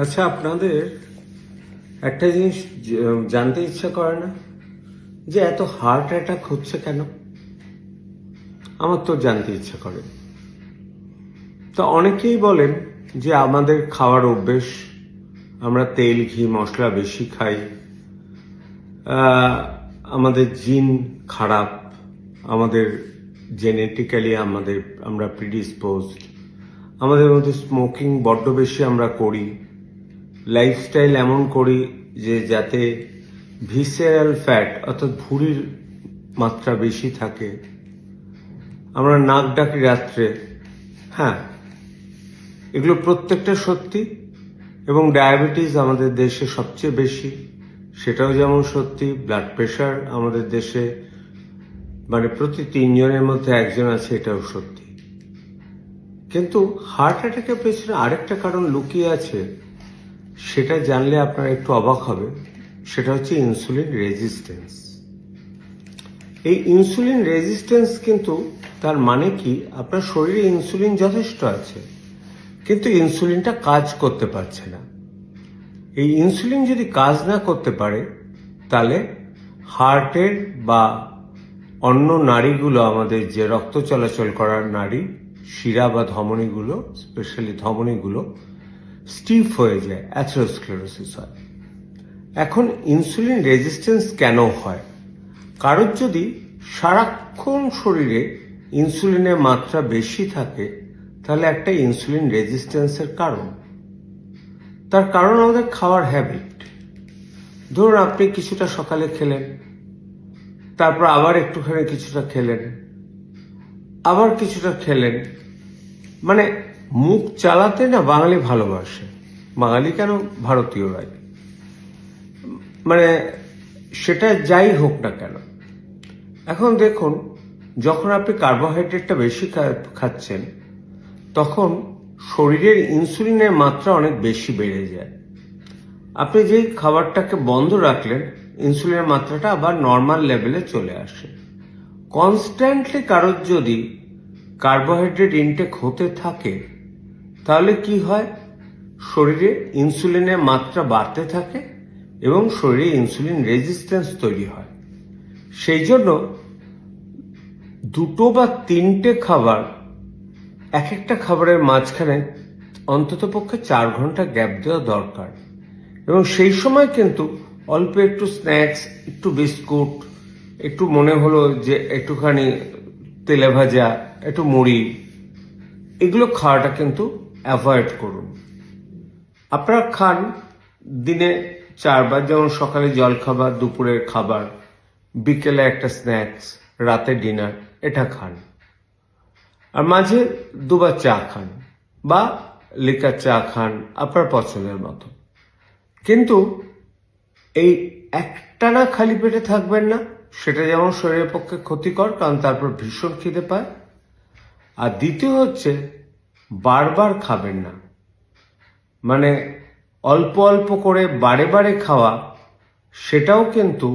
আচ্ছা আপনাদের একটা জিনিস জানতে ইচ্ছা করে না? যে এত হার্ট অ্যাটাক হচ্ছে কেন? আমার তো জানতে ইচ্ছা করে। তো অনেকেই বলেন যে আমাদের খাওয়ার অভ্যেস, আমরা তেল, ঘি, মশলা বেশি খাই আমাদের জিন খারাপ, আমাদের জেনেটিক্যালি আমাদের, আমরা প্রিডিসপোজড আমাদের মধ্যে স্মোকিং বড্ড বেশি আমরা করি লাইফস্টাইল এমন করি যে যাতে ভিসেরাল ফ্যাট অর্থাৎ ভুঁড়ির মাত্রা বেশি থাকে। আমরা নাক ডাকি রাত্রে। হ্যাঁ এগুলো প্রত্যেকটা সত্যি এবং ডায়াবেটিস আমাদের দেশে সবচেয়ে বেশি। সেটাও যেমন সত্যি ব্লাড প্রেশার আমাদের দেশে মানে প্রতি তিনজনের মধ্যে একজন আছে, এটাও সত্যি। কিন্তু হার্ট অ্যাটাকের পেছনে আরেকটা কারণ লুকিয়ে আছে। সেটা জানলে আপনারা একটু অবাক হবে, সেটা হচ্ছে ইনসুলিন রেজিস্ট্যান্স এই ইনসুলিন রেজিস্ট্যান্স কিন্তু তার মানে কি? আপনার শরীরে ইনসুলিন যথেষ্ট আছে, কিন্তু ইনসুলিনটা কাজ করতে পারছে না। এই ইনসুলিন যদি কাজ না করতে পারে, তাহলে হার্টের বা অন্য নাড়িগুলো, আমাদের যে রক্ত চলাচল করার নাড়ি, শিরা বা ধমনীগুলো স্পেশালি ধমনীগুলো স্টিফ হয়ে যায় অ্যাথেরোস্ক্লেরোসিস হয়। এখন ইনসুলিন রেজিস্ট্যান্স কেন হয়? কারোর যদি সারাক্ষণ শরীরে ইনসুলিনের মাত্রা বেশি থাকে, তাহলে একটা ইনসুলিন রেজিস্ট্যান্সের কারণ। তার কারণ আমাদের খাওয়ার হ্যাবিট ধরুন আপনি কিছুটা সকালে খেলেন, তারপর আবার একটুখানি কিছুটা খেলেন, আবার কিছুটা খেলেন মানে মুখ চালাতে না বাঙালি ভালোবাসে? বাঙালি কেন ভারতীয় ভারতীয়রাই মানে সেটা যাই হোক না কেন। এখন দেখুন, যখন আপনি কার্বোহাইড্রেটটা বেশি খাচ্ছেন, তখন শরীরের ইনসুলিনের মাত্রা অনেক বেশি বেড়ে যায়। আপনি যেই খাবারটাকে বন্ধ রাখলেন, ইনসুলিনের মাত্রাটা আবার নর্মাল লেভেলে চলে আসে। কনস্ট্যান্টলি কারোর যদি কার্বোহাইড্রেট ইনটেক হতে থাকে তাহলে কি হয়? শরীরে ইনসুলিনের মাত্রা বাড়তে থাকে এবং শরীরে ইনসুলিন রেজিস্ট্যান্স তৈরি হয়। সেই জন্য দুটো বা তিনটে খাবার এক একটা খাবারের মাঝখানে অন্তত পক্ষে চার ঘণ্টা গ্যাপ দেওয়া দরকার। এবং সেই সময় কিন্তু অল্প একটু স্ন্যাক্স, একটু বিস্কুট, একটু মনে হলো যে একটুখানি তেলে ভাজা, একটু মুড়ি, এগুলো খাওয়াটা কিন্তু অ্যাভয়েড করুন। আপনারা খান দিনে চারবার, যেমন সকালে জল খাবার দুপুরের খাবার, বিকেলে একটা স্ন্যাক্স, রাতে ডিনার, এটা খান। আর মাঝে দুবার চা খান বা লিকার চা খান আপনার পছন্দের মতো। কিন্তু এই একটানা খালি পেটে থাকবেন না, সেটা যেমন শরীরের পক্ষে ক্ষতিকর, কারণ তারপর ভীষণ খিদে পায়। আর দ্বিতীয় হচ্ছে বারবার খাবেন না। মানে অল্প অল্প করে বারে বারে খাওয়া, সেটাও কিন্তু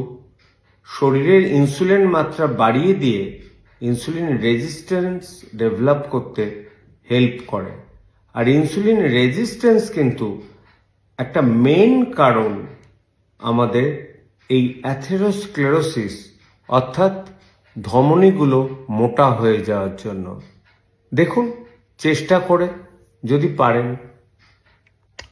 শরীরের ইনসুলিন মাত্রা বাড়িয়ে দিয়ে ইনসুলিন রেজিস্ট্যান্স ডেভেলপ করতে হেল্প করে। আর ইনসুলিন রেজিস্ট্যান্স কিন্তু একটা মেন কারণ আমাদের এই অ্যাথেরোস্ক্লেরোসিস, অর্থাৎ ধমনীগুলো মোটা হয়ে যাওয়ার জন্য। দেখুন চেষ্টা করে যদি পারেন